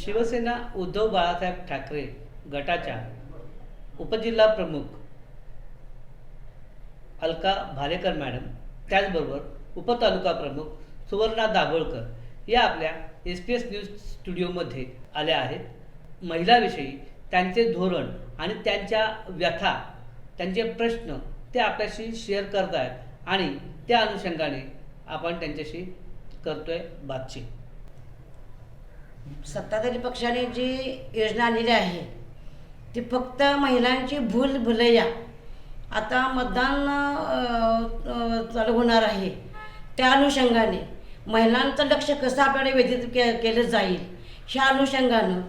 शिवसेना उद्धव बाळासाहेब ठाकरे गटाच्या उपजिल्हा प्रमुख अलका भालेकर मॅडम त्याचबरोबर उपतालुका प्रमुख सुवर्णा दाभोळकर या आपल्या एस पी एस न्यूज स्टुडिओमध्ये आल्या आहेत. महिलाविषयी त्यांचे धोरण आणि त्यांच्या व्यथा त्यांचे प्रश्न ते आपल्याशी शेअर करत आहेत आणि त्या अनुषंगाने आपण त्यांच्याशी करतोय बातचीत. सत्ताधारी पक्षाने जी योजना आणलेली आहे ती फक्त महिलांची भूल भुलैया. आता मतदान चालू होणार आहे. त्या अनुषंगाने महिलांचं लक्ष कसं आपल्याकडे व्यतीत के केलं जाईल ह्या अनुषंगानं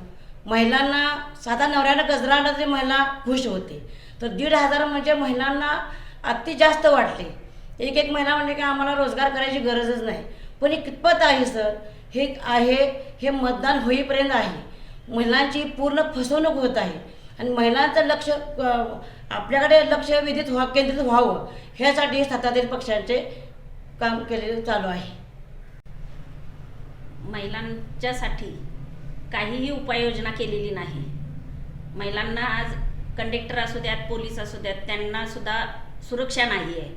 महिलांना साधा नवऱ्यानं गजराला आणला तरी महिला खुश होते. तर दीड हजार म्हणजे महिलांना अति जास्त वाटले. एक एक महिला म्हणजे की आम्हाला रोजगार करायची गरजच नाही. पण हे कितपत आहे सर? हे आहे हे मतदान होईपर्यंत आहे. महिलांची पूर्ण फसवणूक होत आहे. आणि महिलांचं लक्ष आपल्याकडे लक्ष विधित व्हा केंद्रित व्हावं ह्यासाठी सत्ताधारी पक्षांचे काम केलेलं चालू आहे. महिलांच्यासाठी काहीही उपाययोजना केलेली नाही. महिलांना आज कंडक्टर असू द्यात पोलीस असू द्यात त्यांना सुद्धा सुरक्षा नाही आहे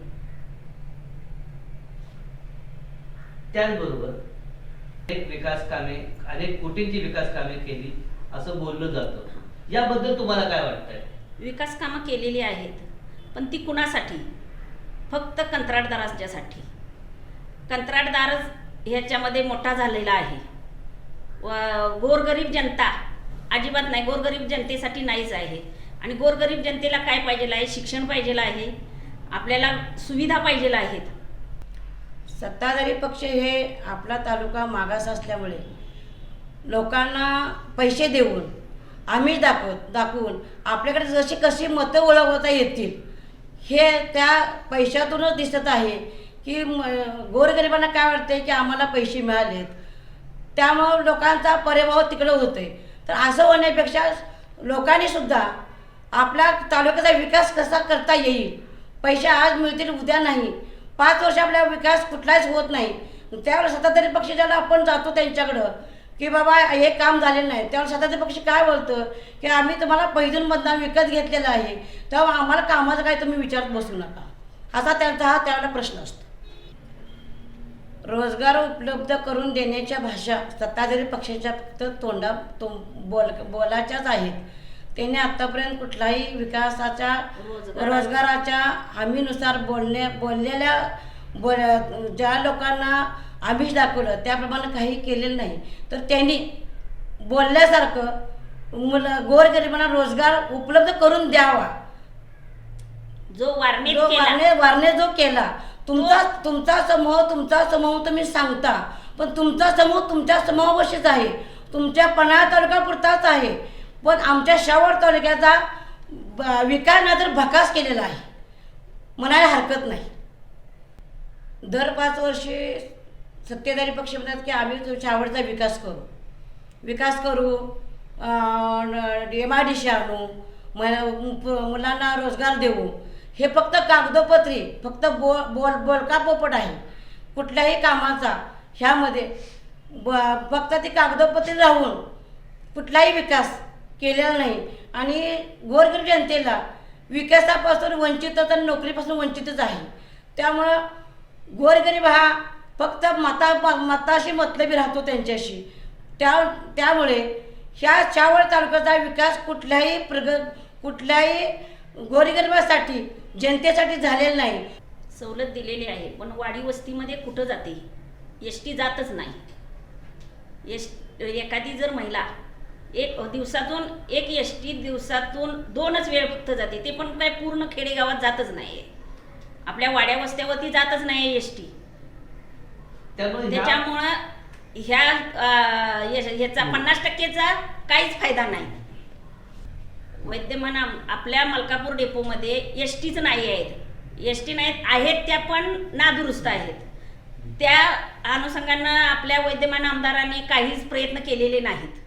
त्याचबरोबर अनेक विकास कामे अनेक कोटींची विकास कामे केली असं बोललं जातं. याबद्दल तुम्हाला काय वाटतंय? विकास कामं केलेली आहेत पण ती कुणासाठी? फक्त कंत्राटदारांच्यासाठी. कंत्राटदारच ह्याच्यामध्ये मोठा झालेला आहे. व गोरगरीब जनता अजिबात नाही गोरगरीब जनतेसाठी नाहीच आहे. आणि गोरगरीब जनतेला काय पाहिजेलं आहे? शिक्षण पाहिजेलं आहे. आपल्याला सुविधा पाहिजे आहेत. सत्ताधारी पक्ष हे आपला तालुका मागास असल्यामुळे लोकांना पैसे देऊन आम्ही दाखवत दाखवून आपल्याकडे जशी कशी मतं ओळखता येतील हे त्या पैशातूनच दिसत आहे की म गोरगरिबांना काय वाटते की आम्हाला पैसे मिळालेत. त्यामुळं लोकांचा परिभाव तिकडं होतोय. तर असं होण्यापेक्षा लोकांनी सुद्धा आपल्या तालुक्याचा विकास कसा करता येईल? पैसे आज मिळतील उद्या नाही. पाच वर्ष आपला विकास कुठलाच होत नाही. त्यावेळेस सत्ताधारी पक्ष ज्याला आपण जातो त्यांच्याकडं की बाबा हे काम झालेलं नाही. त्यावेळेस सत्ताधारी पक्ष काय बोलतं? की आम्ही तुम्हाला पहिजून मतदान विकत घेतलेलं आहे. तेव्हा आम्हाला कामाचं काय तुम्ही विचारत बसू नका. असा त्यांचा हा त्यावेळेला प्रश्न असतो. रोजगार उपलब्ध करून देण्याच्या भाषा सत्ताधारी पक्षाच्या फक्त तोंडा तो बोल बोलाच्याच आहेत. त्यांनी आत्तापर्यंत कुठलाही विकासाच्या रोजगार- रोजगाराच्या हमीनुसार बोलणे बोललेल्या बोल ज्या लोकांना आमिष दाखवलं त्याप्रमाणे काही केलेलं नाही. तर त्यांनी बोलल्यासारखं मुलं गोरगरिबांना रोजगार उपलब्ध करून द्यावा. जो केला. वारणे वारणे जो केला. तुमचा तुमचा समूह तुमचा समूह तुम्ही सांगता पण तुमचा समूह तुमच्या समूहापाशीच आहे. तुमच्या पन्हाळा तालुका पुरताच आहे. पण आमच्या शावड तालुक्याचा ब- विकास तर भकास केलेला आहे. म्हणायला हरकत नाही. दर पाच वर्षे सत्तेधारी पक्ष म्हणतात की आम्ही तो शावडचा विकास करू. विकास करू एम आय डी सी आणू मुलांना रोजगार देऊ. हे फक्त कागदोपत्री फक्त बो बोल बोलका पोपट आहे. कुठल्याही कामाचा ह्यामध्ये ब फक्त ती कागदोपत्री राहून कुठलाही विकास केलेला नाही. आणि गोरगरीब जनतेला विकासापासून वंचितच आणि नोकरीपासून वंचितच आहे. त्यामुळं गोरगरीब हा फक्त मता मताशी मतलबी राहतो त्यांच्याशी. त्या त्यामुळे ह्या चावळ तालुक्याचा विकास कुठल्याही प्रग कुठल्याही गोरगरिबासाठी जनतेसाठी झालेला नाही. सवलत दिलेली आहे पण वाडी वस्तीमध्ये कुठं जाते? एस टी जातच नाही. एस एखादी जर महिला एक दिवसातून एक एस टी दिवसातून दोनच वेळ फक्त जाते. ते पण काय पूर्ण खेडेगावात जातच नाही आपल्या वाड्या वस्त्यावरती जातच नाही एस टी त्याच्यामुळं ह्या ह्याचा पन्नास टक्केचा काहीच फायदा नाही. वैद्यमान आपल्या मलकापूर डेपोमध्ये एस टीच नाही आहेत. एस टी नाहीत आहेत त्या पण नादुरुस्त आहेत. त्या अनुषंगानं आपल्या वैद्यमान आमदारांनी काहीच प्रयत्न केलेले नाहीत.